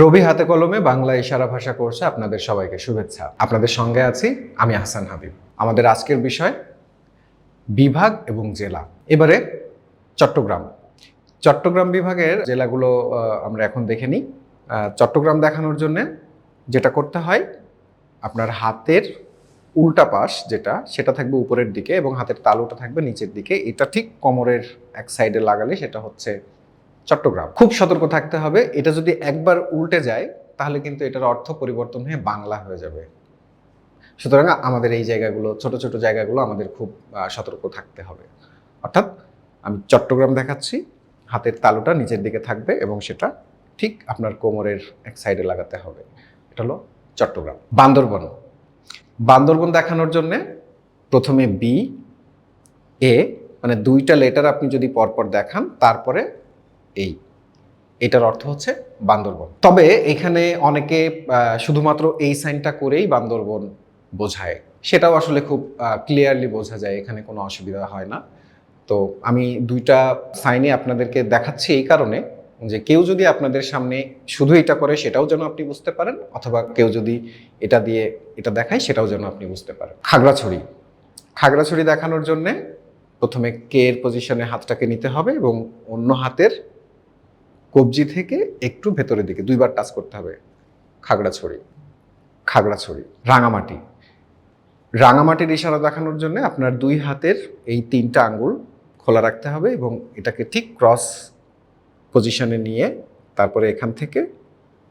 রবি হাতে কলমে বাংলা ইশারা ভাষা কোর্সে আপনাদের সবাইকে শুভেচ্ছা। আপনাদের সঙ্গে আছি আমি হাসান হাবিব। আমাদের আজকের বিষয় বিভাগ এবং জেলা। এবারে চট্টগ্রাম। চট্টগ্রাম বিভাগের জেলাগুলো আমরা এখন দেখে নিই। চট্টগ্রাম দেখানোর জন্য যেটা করতে হয়, আপনার হাতের উল্টা পাশ যেটা, সেটা থাকবে উপরের দিকে এবং হাতের তালুটা থাকবে নিচের দিকে। এটা ঠিক কোমরের এক সাইডে লাগালে সেটা হচ্ছে চট্টগ্রাম। খুব সতর্ক থাকতে হবে, এটা যদি একবার উল্টে যায়, তাহলে কিন্তু এটার অর্থ পরিবর্তন হয়ে বাংলা হয়ে যাবে। সুতরাং আমাদের এই জায়গাগুলো, ছোট ছোট জায়গাগুলো আমাদের খুব সতর্ক থাকতে হবে। অর্থাৎ আমি চট্টগ্রাম দেখাচ্ছি, হাতের তালুটা নিচের দিকে থাকবে এবং সেটা ঠিক আপনার কোমরের এক সাইডে লাগাতে হবে। এটা হলো চট্টগ্রাম। বান্দরবন। বান্দরবন দেখানোর জন্যে প্রথমে বি এ মানে দুইটা লেটার আপনি যদি পরপর দেখান, তারপরে এই, এটার অর্থ হচ্ছে বান্দরবন। তবে এখানে অনেকে শুধুমাত্র এই সাইনটা করেই বান্দরবন বোঝায়। সেটাও আসলে খুব ক্লিয়ারলি বোঝা যায়, এখানে কোনো অসুবিধা হয় না। তো আমি দুইটা সাইনে আপনাদেরকে দেখাচ্ছি এই কারণে যে কেউ যদি আপনাদের সামনে শুধু এটা করে, সেটাও যেন আপনি বুঝতে পারেন, অথবা কেউ যদি এটা দিয়ে এটা দেখায়, সেটাও যেন আপনি বুঝতে পারেন। খাগড়াছড়ি। খাগড়াছড়ি দেখানোর জন্যে প্রথমে কে এর পজিশনে হাতটাকে নিতে হবে এবং অন্য হাতের কবজি থেকে একটু ভেতরের দিকে দুইবার টাচ করতে হবে। খাগড়াছড়ি খাগড়াছড়ি, রাঙামাটি। রাঙামাটির ইশারা দেখানোর জন্য আপনার দুই হাতের এই তিনটা আঙ্গুল খোলা রাখতে হবে এবং এটাকে ঠিক ক্রস পজিশনে নিয়ে তারপরে এখান থেকে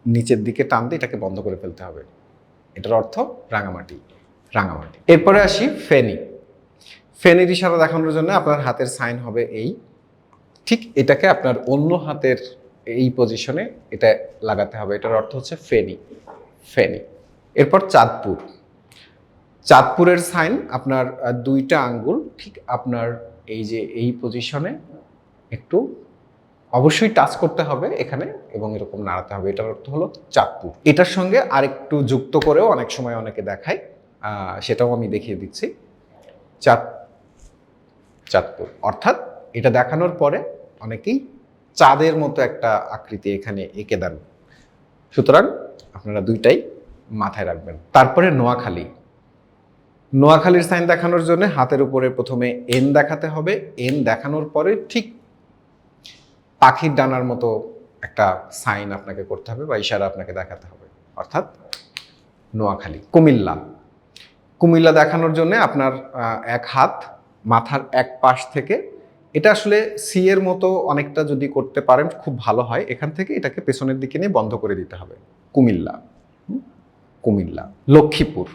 নিচের দিকে টান দিয়ে এটাকে বন্ধ করে ফেলতে হবে। এটার অর্থ রাঙামাটি রাঙামাটি। এরপরে আসি ফেনি। ফেনির ইশারা দেখানোর জন্য আপনার হাতের সাইন হবে এই। ঠিক এটাকে আপনার অন্য হাতের এই পজিশনে এটা লাগাতে হবে। এটার অর্থ হচ্ছে ফেনি। ফেনি। এরপর চাঁদপুর। চাঁদপুরের সাইন আপনার দুইটা আঙ্গুল, ঠিক আপনার এই যে এই পজিশনে একটু অবশ্যই টাচ করতে হবে এখানে এবং এরকম নাড়াতে হবে। এটার অর্থ হলো চাঁদপুর। এটার সঙ্গে আরেকটু যুক্ত করেও অনেক সময় অনেকে দেখায়। সেটাও আমি দেখিয়ে দিচ্ছি। চাঁদ চাঁদপুর। অর্থাৎ এটা দেখানোর পরে অনেকেই চাঁদের মতো একটা আকৃতি এখানে এঁকে দেন। সুতরাং আপনারা দুইটাই মাথায় রাখবেন। তারপরে নোয়াখালী। নোয়াখালীর সাইন দেখানোর জন্য হাতের উপরে প্রথমে এন দেখাতে হবে। এন দেখানোর পরে ঠিক পাখির ডানার মতো একটা সাইন আপনাকে করতে হবে বা ইশারা আপনাকে দেখাতে হবে। অর্থাৎ নোয়াখালী, কুমিল্লা। কুমিল্লা দেখানোর জন্য আপনার এক হাত মাথার এক পাশ থেকে এটা আসলে সি এর মতো অনেকটা যদি করতে পারেন, খুব ভালো হয়। এখান থেকে এটাকে পেছনের দিকে নিয়ে বন্ধ করে দিতে হবে। কুমিল্লা। কুমিল্লা। লক্ষ্মীপুর।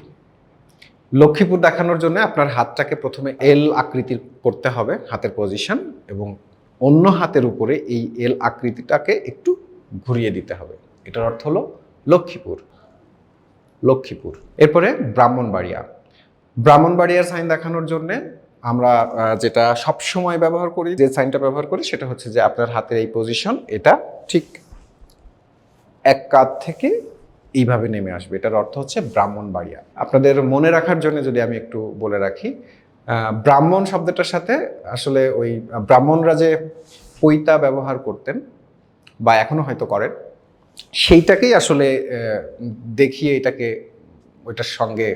লক্ষ্মীপুর দেখানোর জন্য আপনার হাতটাকে প্রথমে এল আকৃতির করতে হবে, হাতের পজিশন এবং অন্য হাতের উপরে এই এল আকৃতিটাকে একটু ঘুরিয়ে দিতে হবে। এটার অর্থ হলো লক্ষ্মীপুর। লক্ষ্মীপুর। এরপরে ব্রাহ্মণবাড়িয়া। ব্রাহ্মণবাড়িয়ার সাইন দেখানোর জন্য আমরা যেটা সব সময় ব্যবহার করি, যে সাইনটা ব্যবহার করি, সেটা হচ্ছে যে আপনার হাতের এই পজিশন এটা ঠিক এক কাঁধ থেকে এইভাবে নেমে আসবে। এটার অর্থ হচ্ছে ব্রাহ্মণবাড়িয়া আপনাদের মনে রাখার জন্য যদি আমি একটু বলে রাখি ব্রাহ্মণ শব্দটার সাথে আসলে ওই ব্রাহ্মণরা যে পৈতা ব্যবহার করতেন বা এখনও হয়তো করেন, সেইটাকেই আসলে দেখিয়ে এটাকে, ওইটার সঙ্গে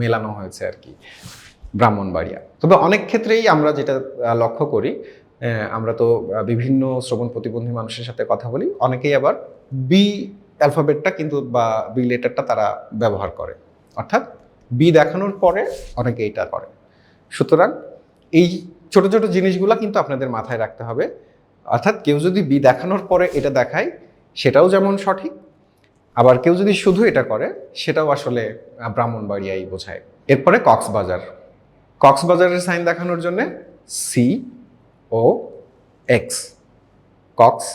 মেলানো হয়েছে আর কি। ব্রাহ্মণবাড়িয়া। তবে অনেক ক্ষেত্রেই আমরা যেটা লক্ষ্য করি আমরা তো বিভিন্ন শ্রবণ প্রতিবন্ধী মানুষের সাথে কথা বলি, অনেকেই আবার বি অ্যালফাবেটটা কিন্তু বা বি লেটারটা তারা ব্যবহার করে। অর্থাৎ বি দেখানোর পরে অনেকে এটা করে। সুতরাং এই ছোট ছোট জিনিসগুলো কিন্তু আপনাদের মাথায় রাখতে হবে। অর্থাৎ কেউ যদি বি দেখানোর পরে এটা দেখায়, সেটাও যেমন সঠিক, আবার কেউ যদি শুধু এটা করে, সেটাও আসলে ব্রাহ্মণবাড়িয়াই বোঝায়। এরপরে কক্সবাজার। কক্সবাজারের সাইন দেখানোর জন্য সি ও এক্স কক্স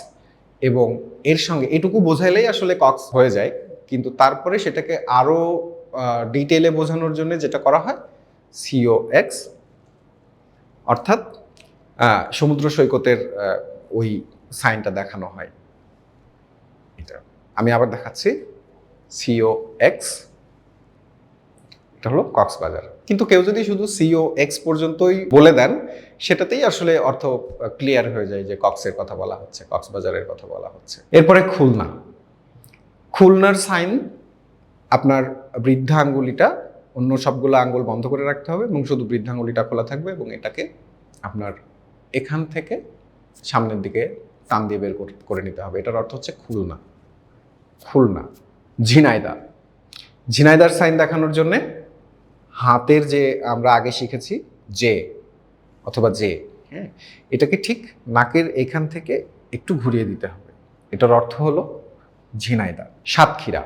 এবং এর সঙ্গে এটুকু বোঝাইলেই আসলে কক্স হয়ে যায়, কিন্তু তারপরে সেটাকে আরও ডিটেলে বোঝানোর জন্য যেটা করা হয় সিও এক্স অর্থাৎ সমুদ্র সৈকতের ওই সাইনটা দেখানো হয়। এটা। আমি আবার দেখাচ্ছি সিও এক্স এটা হলো কক্সবাজার। কিন্তু কেউ যদি শুধু সিও, এক্স পর্যন্তই বলে দেন, সেটাতেই আসলে অর্থ ক্লিয়ার হয়ে যায় যে কক্সের কথা বলা হচ্ছে, কক্সবাজারের কথা বলা হচ্ছে। এরপরে খুলনা। খুলনার সাইন, আপনার বৃদ্ধা আঙ্গুলিটা অন্য সবগুলো আঙ্গুল বন্ধ করে রাখতে হবে এবং শুধু বৃদ্ধা আঙ্গুলিটা খোলা থাকবে এবং এটাকে আপনার এখান থেকে সামনের দিকে টান দিয়ে বের কর- নিতে হবে। এটার অর্থ হচ্ছে খুলনা। খুলনা। ঝিনাইদা ঝিনাইদার সাইন দেখানোর জন্যে হাতের যে আমরা আগে শিখেছি জে অথবা জে হ্যাঁ এটাকে ঠিক নাকের এখান থেকে একটু ঘুরিয়ে দিতে হবে। এটার অর্থ হলো ঝিনাইদা, সাতক্ষীরা।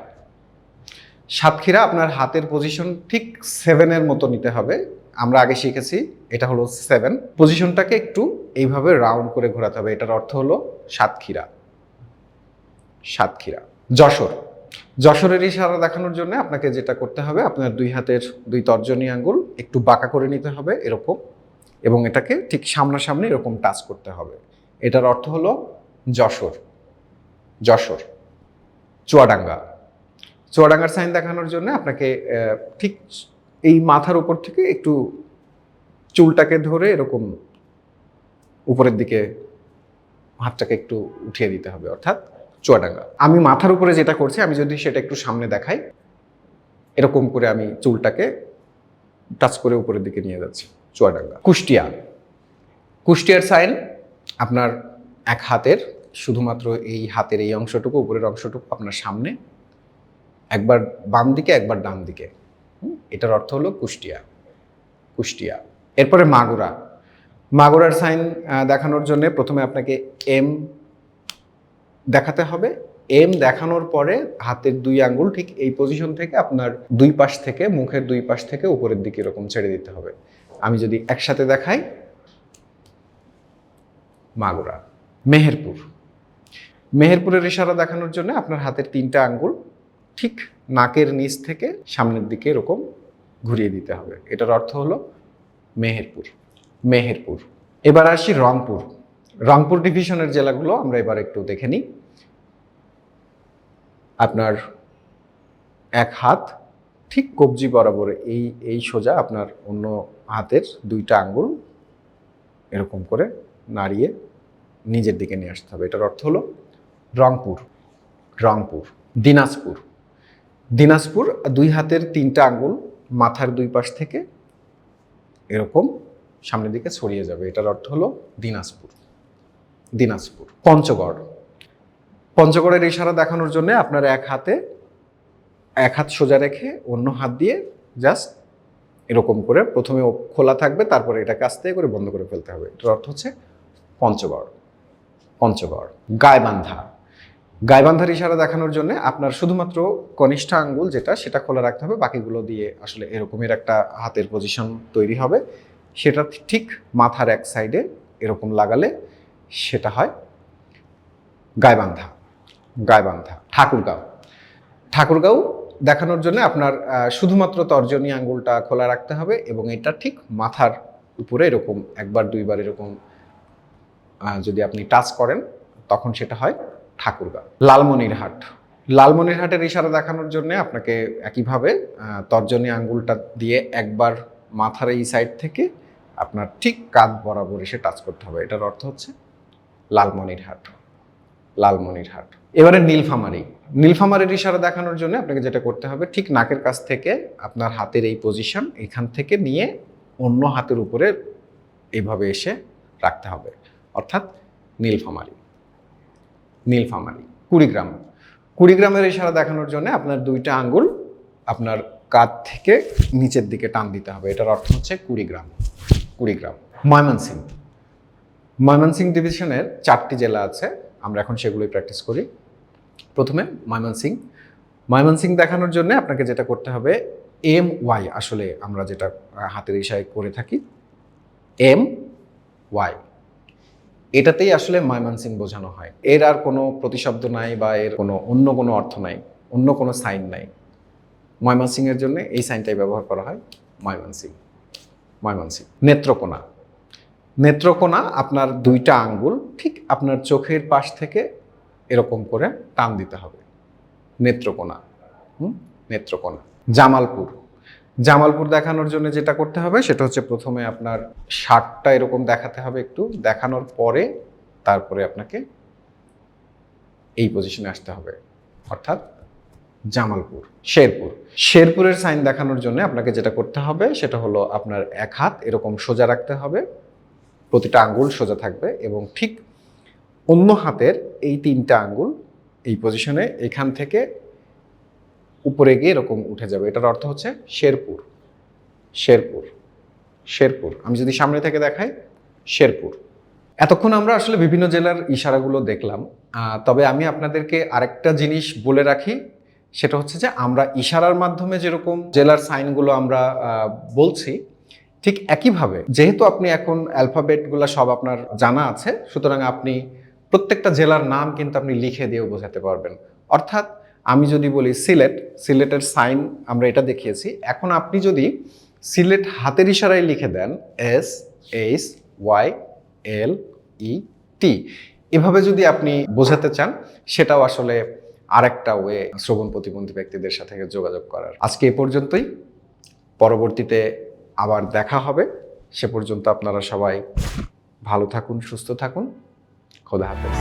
সাতক্ষীরা আপনার হাতের পজিশন ঠিক সেভেনের মতো নিতে হবে। আমরা আগে শিখেছি, এটা হলো সেভেন পজিশনটাকে একটু এইভাবে রাউন্ড করে ঘোরাতে হবে। এটার অর্থ হলো সাতক্ষীরা। সাতক্ষীরা। যশোর। যশোরের ইশারা দেখানোর জন্য আপনাকে যেটা করতে হবে, আপনার দুই হাতের দুই তর্জনী আঙ্গুল একটু বাঁকা করে নিতে হবে এরকম এবং এটাকে ঠিক সামনাসামনি এরকম টাচ করতে হবে। এটার অর্থ হলো যশোর যশোর, চুয়াডাঙ্গা। চুয়াডাঙ্গার সাইন দেখানোর জন্য আপনাকে ঠিক এই মাথার উপর থেকে একটু চুলটাকে ধরে এরকম উপরের দিকে হাতটাকে একটু উঠিয়ে দিতে হবে, অর্থাৎ চুয়াডাঙ্গা। আমি মাথার উপরে যেটা করছি, আমি যদি সেটা একটু সামনে দেখাই, এরকম করে আমি চুলটাকে টাচ করে উপরের দিকে নিয়ে যাচ্ছি, চুয়াডাঙ্গা। কুষ্টিয়া। কুষ্টিয়ার সাইন আপনার এক হাতের, শুধুমাত্র এই হাতের এই অংশটুকু, উপরের অংশটুকু আপনার সামনে, একবার বাম দিকে, একবার ডান দিকে। এটার অর্থ হলো কুষ্টিয়া। কুষ্টিয়া। এরপরে মাগুরা। মাগুরার সাইন দেখানোর জন্য প্রথমে আপনাকে এম দেখাতে হবে। এম দেখানোর পরে হাতের দুই আঙ্গুল ঠিক এই পজিশন থেকে আপনার দুই পাশ থেকে, মুখের দুই পাশ থেকে উপরের দিকে এরকম ছেড়ে দিতে হবে। আমি যদি একসাথে দেখাই, মাগুরা, মেহেরপুর। মেহেরপুরের ইশারা দেখানোর জন্য আপনার হাতের তিনটা আঙ্গুল ঠিক নাকের নিচ থেকে সামনের দিকে এরকম ঘুরিয়ে দিতে হবে। এটার অর্থ হলো মেহেরপুর মেহেরপুর। এবার আসি রংপুর। রংপুর ডিভিশনের জেলাগুলো আমরা এবার একটু দেখে নিই। আপনার এক হাত, ঠিক কবজি বরাবর এই এই সোজা আপনার অন্য হাতের দুইটা আঙ্গুল এরকম করে নাড়িয়ে নিজের দিকে নিয়ে আসতে হবে। এটার অর্থ হলো রংপুর রংপুর, দিনাজপুর। দিনাজপুর দুই হাতের তিনটা আঙ্গুল মাথার দুই পাশ থেকে এরকম সামনের দিকে ছড়িয়ে যাবে। এটার অর্থ হলো দিনাজপুর। দিনাজপুর, পঞ্চগড়। পঞ্চগড়ের ইশারা দেখানোর জন্য আপনার এক হাতে, এক হাত সোজা রেখে অন্য হাত দিয়ে জাস্ট এরকম করে প্রথমে খোলা থাকবে, তারপরে এটাকে আস্তে করে বন্ধ করে ফেলতে হবে। এটার অর্থ হচ্ছে পঞ্চগড় পঞ্চগড় গায়বান্ধা গায়বান্ধার ইশারা দেখানোর জন্য আপনার শুধুমাত্র কনিষ্ঠ আঙ্গুল যেটা, সেটা খোলা রাখতে হবে। বাকিগুলো দিয়ে আসলে এরকমের একটা হাতের পজিশন তৈরি হবে। সেটা ঠিক মাথার এক সাইডে এরকম লাগালে সেটা হয় গায়বান্ধা গায়বান্ধা ঠাকুরগাঁও। ঠাকুরগাঁও দেখানোর জন্য আপনার শুধুমাত্র তর্জনী আঙ্গুলটা খোলা রাখতে হবে এবং এটা ঠিক মাথার উপরে এরকম একবার, দুইবার এরকম যদি আপনি টাচ করেন, তখন সেটা হয় ঠাকুরগাঁও। লালমনিরহাট। লালমনিরহাটের ইশারা দেখানোর জন্য আপনাকে একইভাবে তর্জনী আঙ্গুলটা দিয়ে একবার মাথার এই সাইড থেকে আপনার ঠিক কাঁধ বরাবর এসে টাচ করতে হবে। এটার অর্থ হচ্ছে লালমনিরহাট লালমনিরহাট। এবারে নীলফামারি। নীলফামারির ইশারা দেখানোর জন্য আপনাকে যেটা করতে হবে, ঠিক নাকের কাছ থেকে আপনার হাতের এই পজিশন এখান থেকে নিয়ে অন্য হাতের উপরে এইভাবে এসে রাখতে হবে। অর্থাৎ নীলফামারি। নীলফামারি। কুড়িগ্রাম। কুড়িগ্রামের ইশারা দেখানোর জন্য আপনার দুইটা আঙ্গুল আপনার কাঁধ থেকে নিচের দিকে টান দিতে হবে। এটার অর্থ হচ্ছে কুড়িগ্রাম। কুড়িগ্রাম। ময়মনসিংহ। ময়মনসিংহ ডিভিশনের চারটি জেলা আছে, আমরা এখন সেগুলোই প্র্যাকটিস করি। প্রথমে ময়মনসিংহ ময়মনসিংহ দেখানোর জন্য আপনাকে যেটা করতে হবে, এম ওয়াই আসলে আমরা যেটা হাতের ইশায় করে থাকি। M Y. এটাতেই আসলে ময়মনসিং বোঝানো হয়। এর আর কোনো প্রতিশব্দ নাই বা এর কোনো অন্য কোনো অর্থ নাই, অন্য কোনো সাইন নাই। ময়মনসিং এর জন্য এই সাইনটাই ব্যবহার করা হয় ময়মনসিং ময়মনসিং নেত্রকোনা। নেত্রকোনা, আপনার দুইটা আঙ্গুল, ঠিক আপনার চোখের পাশ থেকে এরকম করে টান দিতে হবে। নেত্রকোনা, হুম? নেত্রকোনা। জামালপুর। জামালপুর দেখানোর জন্য যেটা করতে হবে, সেটা হচ্ছে প্রথমে আপনার শার্টটা এরকম দেখাতে হবে একটু। দেখানোর পরে তারপরে আপনাকে এই পজিশনে আসতে হবে, অর্থাৎ জামালপুর, শেরপুর। শেরপুরের সাইন দেখানোর জন্য আপনাকে যেটা করতে হবে, সেটা হলো আপনার এক হাত এরকম সোজা রাখতে হবে। প্রতিটা আঙ্গুল সোজা থাকবে এবং ঠিক অন্য হাতের এই তিনটা আঙ্গুল এই পজিশনে এখান থেকে উপরে গিয়ে এরকম উঠে যাবে। এটার অর্থ হচ্ছে শেরপুর। শেরপুর। শেরপুর। আমি যদি সামনে থেকে দেখাই, শেরপুর। এতক্ষণ আমরা আসলে বিভিন্ন জেলার ইশারাগুলো দেখলাম। তবে আমি আপনাদেরকে আরেকটা জিনিস বলে রাখি, সেটা হচ্ছে যে আমরা ইশারার মাধ্যমে যেরকম জেলার সাইনগুলো আমরা বলছি ঠিক একইভাবে, যেহেতু আপনি এখন অ্যালফাবেটগুলো সব আপনার জানা আছে, সুতরাং আপনি প্রত্যেকটা জেলার নাম কিন্তু আপনি লিখে দিয়েও বোঝাতে পারবেন। অর্থাৎ আমি যদি বলি সিলেট, সিলেটের সাইন আমরা এটা দেখিয়েছি। এখন আপনি যদি সিলেট হাতের ইশারায় লিখে দেন, S, H, Y, L, E, T, এভাবে যদি আপনি বোঝাতে চান, সেটাও আসলে আরেকটা ওয়ে শ্রবণ প্রতিবন্ধী ব্যক্তিদের সাথে যোগাযোগ করার। আজকে এ পর্যন্তই। পরবর্তীতে আবার দেখা হবে। সে পর্যন্ত আপনারা সবাই ভালো থাকুন সুস্থ থাকুন। খোদা হাফেজ।